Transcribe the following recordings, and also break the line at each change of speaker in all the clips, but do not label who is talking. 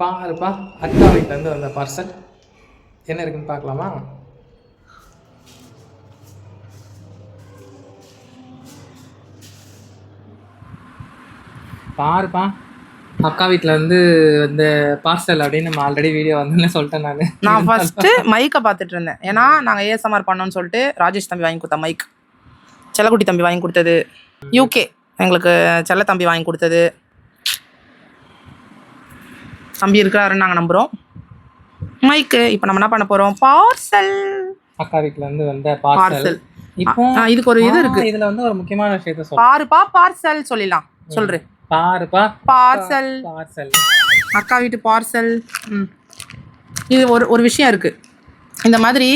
பாருப்பா அக்கா வீட்டிலேருந்து வந்த பார்சல் என்ன இருக்குன்னு பார்க்கலாமா? பாருப்பா. அக்கா வீட்டில் வந்து இந்த பார்சல் அப்படின்னு நம்ம ஆல்ரெடி வீடியோ வந்தேன்னு சொல்லிட்டேன் நான்.
நான் ஃபஸ்ட்டு மைக்கை பார்த்துட்டு இருந்தேன். ஏன்னா நாங்கள் ஏஎஸ்எம்ஆர் பண்ணோம்னு சொல்லிட்டு ராஜேஷ் தம்பி வாங்கி கொடுத்தா மைக் செல்லக்குட்டி தம்பி வாங்கி கொடுத்தது. யூகே எங்களுக்கு செல்ல தம்பி வாங்கி கொடுத்தது. தம்பி இருக்கிறாருன்னு நாங்கள் நம்புகிறோம் மைக்கு இப்போ நம்ம என்ன பண்ண போகிறோம் பார்சல்
அக்கா வீட்டில் இருந்து வந்த பார்சல்
இதுக்கு ஒரு இது இருக்கு.
இதுல வந்து ஒரு முக்கியமான விஷயத்த சொல்றேன்.
பாருப்பா பார்சல் சொல்லிடலாம். சொல்கிறேன்
பாருப்பா.
பார்சல்
பார்சல்
அக்கா வீட்டு பார்சல் இது ஒரு ஒரு விஷயம் இருக்குது இந்த மாதிரி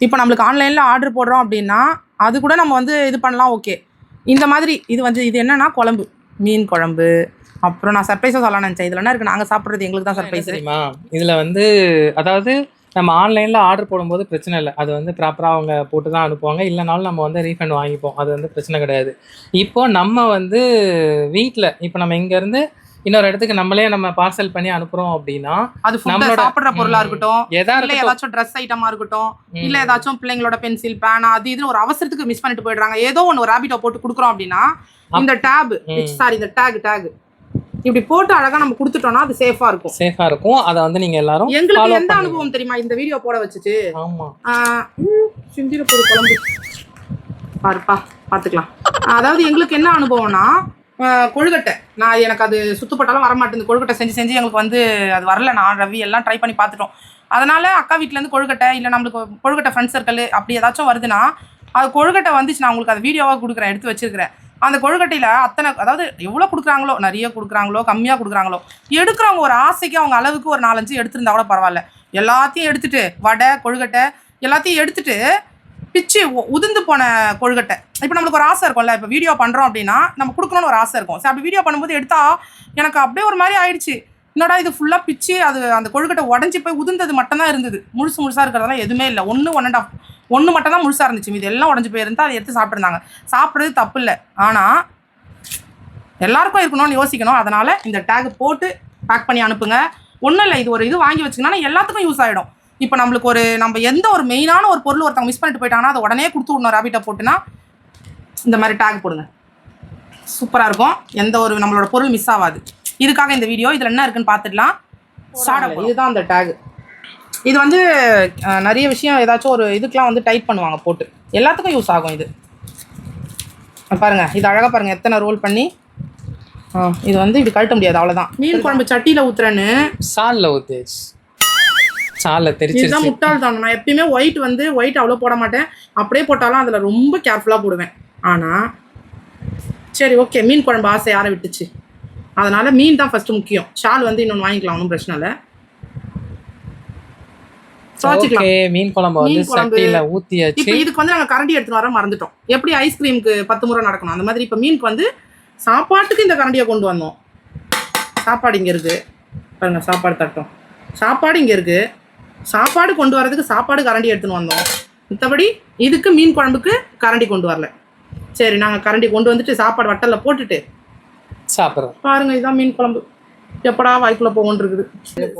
இப்போ நம்மளுக்கு ஆன்லைனில் ஆர்டர் போடுறோம் அப்படின்னா அது கூட நம்ம வந்து இது பண்ணலாம் ஓகே இந்த மாதிரி இது வந்து இது என்னன்னா குழம்பு. மீன் குழம்பு அப்புறம் நான் சர்ப்ரைஸாக சொல்லலாம்னு நினச்சேன். இதில் என்ன இருக்குது நாங்கள் சாப்பிட்றது எங்களுக்கு தான் சர்ப்ரைஸ்
தெரியுமா? இதுல வந்து அதாவது நம்ம ஆன்லைன்ல ஆர்டர் போடும்போது பிரச்சனை இல்லை. அது வந்து ப்ராப்பரா அவங்க போட்டு தான் அனுப்புவாங்க. இல்லைனாலும் நம்ம வந்து ரீஃபண்ட் வாங்கிப்போம். அது வந்து பிரச்சனை கிடையாது. இப்போ நம்ம வந்து வீட்டில் இப்போ நம்ம இங்க இருந்து இன்னொரு இடத்துக்கு நம்மளே நம்ம பார்சல் பண்ணி அனுப்புறோம் அப்படின்னா
அது
நம்மளோட-
சாப்பிட்ற பொருளாக இருக்கட்டும் இல்லை ஏதாச்சும் ட்ரெஸ் ஐட்டமாக இருக்கட்டும் இல்லை ஏதாச்சும் பிள்ளைங்களோட பென்சில் பேனா அது இது ஒரு அவசரத்துக்கு மிஸ் பண்ணிட்டு போயிடுறாங்க. ஏதோ ஒன்று ஒரு ரேபிட்டோ போட்டு கொடுக்குறோம் அப்படின்னா இந்த டேப் சாரி இந்த டேக் டேக் இப்படி போட்டு அழகா நம்ம கொடுத்துட்டோம்னா அது சேஃபா இருக்கும்.
சேஃபா இருக்கும். அதை வந்து நீங்க எல்லாரும்
எங்களுக்கு எந்த. அனுபவம் தெரியுமா? இந்த வீடியோ போட வச்சுட்டு?
ஆமா.
சிந்திர பொரு குழம்பு. பாருப்பா பார்த்துக்கலாம் அதாவது எங்களுக்கு என்ன அனுபவம்னா கொழுக்கட்டை. நான் எனக்கு அது சுத்துப்பட்டாலும் வரமாட்டேங்குது. கொழுக்கட்டை செஞ்சு செஞ்சு எங்களுக்கு வந்து அது வரல. நான் ரவி எல்லாம் ட்ரை பண்ணி பார்த்துட்டோம் அதனால அக்கா வீட்டிலேருந்து கொழுக்கட்டை இல்லை நம்மளுக்கு கொழுக்கட்டை ஃப்ரெண்ட் சர்க்கிள் அப்படி ஏதாச்சும் வருதுன்னா அது கொழுக்கட்டை வந்துச்சு. நான் உங்களுக்கு அது வீடியோவாக கொடுக்குறேன். எடுத்து வச்சிருக்கிறேன். அந்த கொழுக்கட்டையில் அத்தனை அதாவது எவ்வளோ கொடுக்குறாங்களோ நிறைய கொடுக்குறாங்களோ கம்மியாக கொடுக்குறாங்களோ எடுக்கிறவங்க ஒரு ஆசைக்கு அவங்க அளவுக்கு ஒரு நாலஞ்சு எடுத்திருந்தா கூட பரவாயில்ல. எல்லாத்தையும் எடுத்துட்டு வடை கொழுக்கட்டை எல்லாத்தையும் எடுத்துட்டு பிச்சு உதிர்ந்து போன கொழுக்கட்டை. இப்போ நம்மளுக்கு ஒரு ஆசை இருக்கும்ல இப்போ வீடியோ பண்ணுறோம் அப்படின்னா நம்ம கொடுக்கணும்னு ஒரு ஆசை இருக்கும். சரி அப்படி வீடியோ பண்ணும்போது எடுத்தால் எனக்கு அப்படியே ஒரு மாதிரி ஆயிடுச்சு. என்னடா இது ஃபுல்லாக பிச்சு அது அந்த கொழுக்கட்டை உடஞ்சி போய் உதிர்ந்தது மட்டும்தான் இருந்தது. முழுசு முழுசாக இருக்கிறதெல்லாம் எதுவுமே இல்லை. ஒன்று ஒன் அண்ட் ஆஃப் ஒன்று மட்டும் தான் முழுசாக இருந்துச்சு. இது எல்லாம் உடஞ்சி போயிருந்தா அதை எடுத்து சாப்பிட்ருந்தாங்க சாப்பிட்றது தப்பு இல்லை ஆனால் எல்லாருக்கும் இருக்கணும்னு யோசிக்கணும். அதனால் இந்த டேக் போட்டு பேக் பண்ணி அனுப்புங்க. ஒன்றும் இல்லை இது ஒரு இது வாங்கி வச்சிங்கன்னா எல்லாத்துக்கும் யூஸ் ஆகிடும் இப்போ நம்மளுக்கு ஒரு நம்ம எந்த ஒரு மெயினான ஒரு பொருள் ஒருத்தவங்க மிஸ் பண்ணிட்டு போயிட்டாங்கன்னா அதை உடனே கொடுத்து விடணும். ரேபிட்டை போட்டுனா இந்த மாதிரி டேக் போடுங்க. சூப்பராக இருக்கும். எந்த ஒரு நம்மளோட பொருள் மிஸ் ஆகாது. இதுக்காக இந்த வீடியோ இதில் என்ன இருக்குன்னு பார்த்துடலாம். இதுதான் அந்த டேக் இது வந்து நிறைய விஷயம் ஏதாச்சும் ஒரு இதுக்கெலாம் வந்து டைட் பண்ணுவாங்க போட்டு. எல்லாத்துக்கும் யூஸ் ஆகும் இது. பாருங்க இது அழகாக பாருங்க எத்தனை ரோல் பண்ணி ஆ, இது வந்து இப்படி கழட்ட முடியாது அவ்வளோதான் மீன் குழம்பு சட்டியில் ஊத்துறேன்னு.
சால்ல ஊத்தியாச்சு சால்ல
இதுதான்
தெரிச்சிருச்சு
முட்டாள்தான் நான் எப்பயுமே ஒயிட் வந்து ஒயிட் அவ்வளோ போட மாட்டேன். அப்படியே போட்டாலும் அதில் ரொம்ப கேர்ஃபுல்லாக போடுவேன். ஆனால் சரி ஓகே மீன் குழம்பு ஆசை யாரை விட்டுச்சு. அதனால மீன் தான் ஃபர்ஸ்ட் முக்கியம். ஷால் வந்து இன்னொன்று வாங்கிக்கலாம் ஒன்றும் பிரச்சனை இல்லை.
ஓகே மீன் குழம்பு வந்து. சட்டியில ஊத்தியாச்சு.
இப்போ இதுக்கு வந்து நாங்கள் கரண்டி எடுத்துன்னு வர மறந்துட்டோம். எப்படி ஐஸ்கிரீமுக்கு பத்து முறை நடக்கணும்? அந்த மாதிரி இப்போ மீனுக்கு வந்து சாப்பாட்டுக்கு இந்த கரண்டியை கொண்டு வந்தோம். சாப்பாடு இங்கே இருக்குது பாருங்க சாப்பாடு தட்டும். சாப்பாடு இங்கே இருக்குது சாப்பாடு கொண்டு வரதுக்கு சாப்பாடு கரண்டி எடுத்துன்னு வந்தோம். மற்றபடி இதுக்கு மீன் குழம்புக்கு கரண்டி கொண்டு வரல. சரி நாங்கள் கரண்டி கொண்டு வந்துட்டு சாப்பாடு வட்டலில் போட்டுட்டு
சாப்பிடுறோம்.
பாருங்க இதான் மீன் குழம்பு. எப்படா வாய்க்குள்ள போகணும் இருக்குது.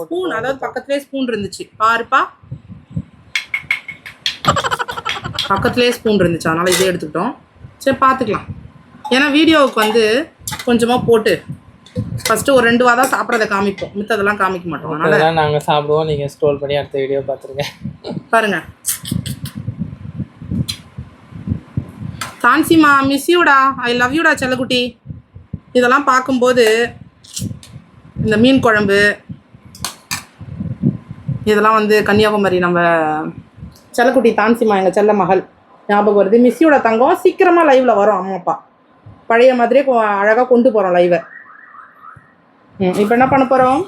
ஸ்பூன் அதாவது பக்கத்துலேயே ஸ்பூன் இருந்துச்சு. பாருப்பா. பக்கத்துலேயே ஸ்பூன் இருந்துச்சு. அதனால இதே எடுத்துக்கிட்டோம். சரி பார்த்துக்கலாம் ஏன்னா வீடியோவுக்கு வந்து கொஞ்சமாக போட்டு ஃபஸ்ட்டு ஒரு ரெண்டு வாரம் சாப்பிட்றத காமிப்போம். மித்ததெல்லாம் காமிக்க மாட்டோம். அதனால
அதெல்லாம் நாங்க சாப்பிடுவோம். நீங்க ஸ்க்ரோல் பண்ணி அடுத்த வீடியோ பார்த்துருங்க
பாருங்க. தான்சிமா மிஸ் யூடா ஐ லவ் யூடா செல்லக்குட்டி. இதெல்லாம் பார்க்கும்போது இந்த மீன் குழம்பு இதெல்லாம் வந்து கன்னியாகுமரி நம்ம செல்லக்குட்டி தான்சிமா எங்கள் செல்ல மகள் ஞாபகம் வருது. மிஸ்ஸியோட தங்கம் சீக்கிரமாக லைவில் வரும் அம்மா அப்பா. பழைய மாதிரியே அழகாக கொண்டு போகிறோம் லைவை ம் இப்போ என்ன பண்ண போகிறோம்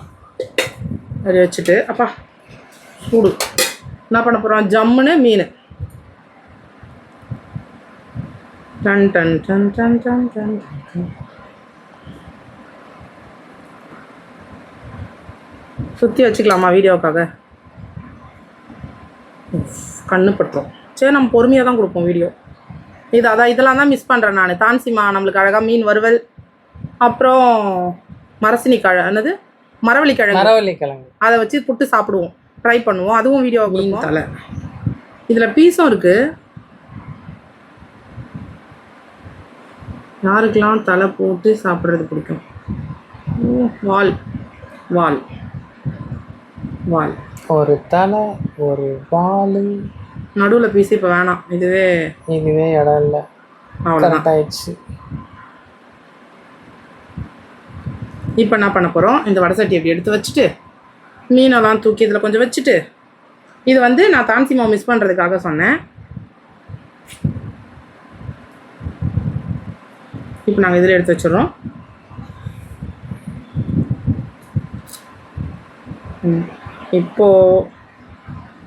அது வச்சுட்டு அப்பா சூடு என்ன பண்ண போகிறோம் ஜம்முன்னு மீன். டன் டன் டன் டன் டன் டன் டன். சுற்றி வச்சுக்கலாமா வீடியோக்காக? கண்ணு பட்டுரும். சரி நம்ம பொறுமையாக தான் கொடுப்போம் வீடியோ. இது அதான் இதெல்லாம் தான் மிஸ் பண்ணுறேன் நான். தான்சிமா நம்மளுக்கு அழகாக மீன் வறுவல் அப்புறம் மரசினி கழ என்னது? மரவள்ளி கிழங்கு
மரவள்ளி கிழங்கு
அதை வச்சு புட்டு சாப்பிடுவோம். ட்ரை பண்ணுவோம். அதுவும் வீடியோ மீன் தலை. இதில் பீஸும் இருக்கு. யாருக்கெல்லாம் தலை போட்டு சாப்பிட்றது பிடிக்கும்? ஓ, வால். வால். வால்
ஒரு தலை ஒரு பால்
நடுவில் பீஸ் இப்போ வேணாம். இதுவே
இதுவே இடம் இல்லை. கரெக்ட் ஆயிடுச்சு.
இப்போ என்ன பண்ண போகிறோம் இந்த வடை சட்டி அப்படி எடுத்து வச்சுட்டு மீனெல்லாம் தூக்கி இதில் கொஞ்சம் வச்சுட்டு இது வந்து நான் தான்சி மாவு மிஸ் பண்ணுறதுக்காக சொன்னேன். இப்போ நாங்கள் இதில் எடுத்து வச்சிடுறோம். ம். இப்போ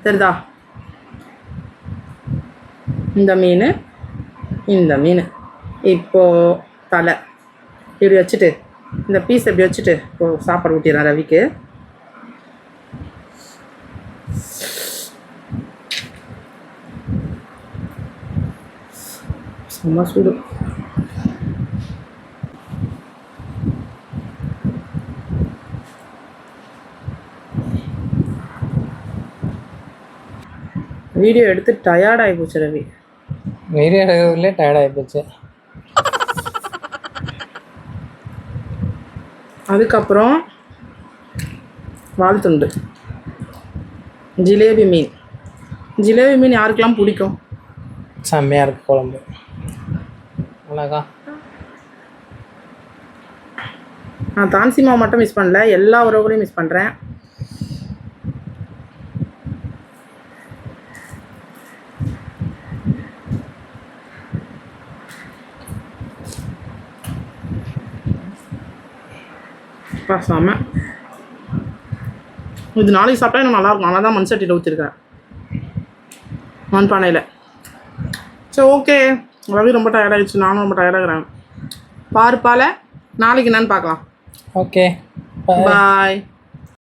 தெரியுதா இந்த மீன் இந்த மீன். இப்போ தலை. இப்படி வச்சுட்டு இந்த பீஸ் இப்படி வச்சுட்டு இப்போ சாப்பாடு ஊட்டிடுறேன் ரவிக்கு. செம்ம சூடு. வீடியோ எடுத்து டயர்ட் ஆகி போச்சு ரவி.
வீடியோ எடுக்கிறதுலே டயர்ட் ஆகிப்போச்சு
அதுக்கப்புறம் வால் துண்டு ஜிலேபி மீன். ஜிலேபி மீன் யாருக்கெல்லாம் பிடிக்கும்?
செம்மையாக இருக்கு குழம்பு. அழகா.
நான் தான்சி மாவு மட்டும் மிஸ் பண்ணல எல்லா உறவுகளையும் மிஸ் பண்ணுறேன் செம்ம இது நாளைக்கு சாப்பிட்டா எனக்கு நல்லாயிருக்கும் நல்லா தான் மண் சட்டியில் ஊற்றிருக்கேன் மண்பானையில் சரி ஓகே ரவி ரொம்ப டயர்டாகிடுச்சு நானும் ரொம்ப டயர்டாகிறேன் பாருப்பால நாளைக்கு என்னன்னு பார்க்கலாம்.
Okay
bye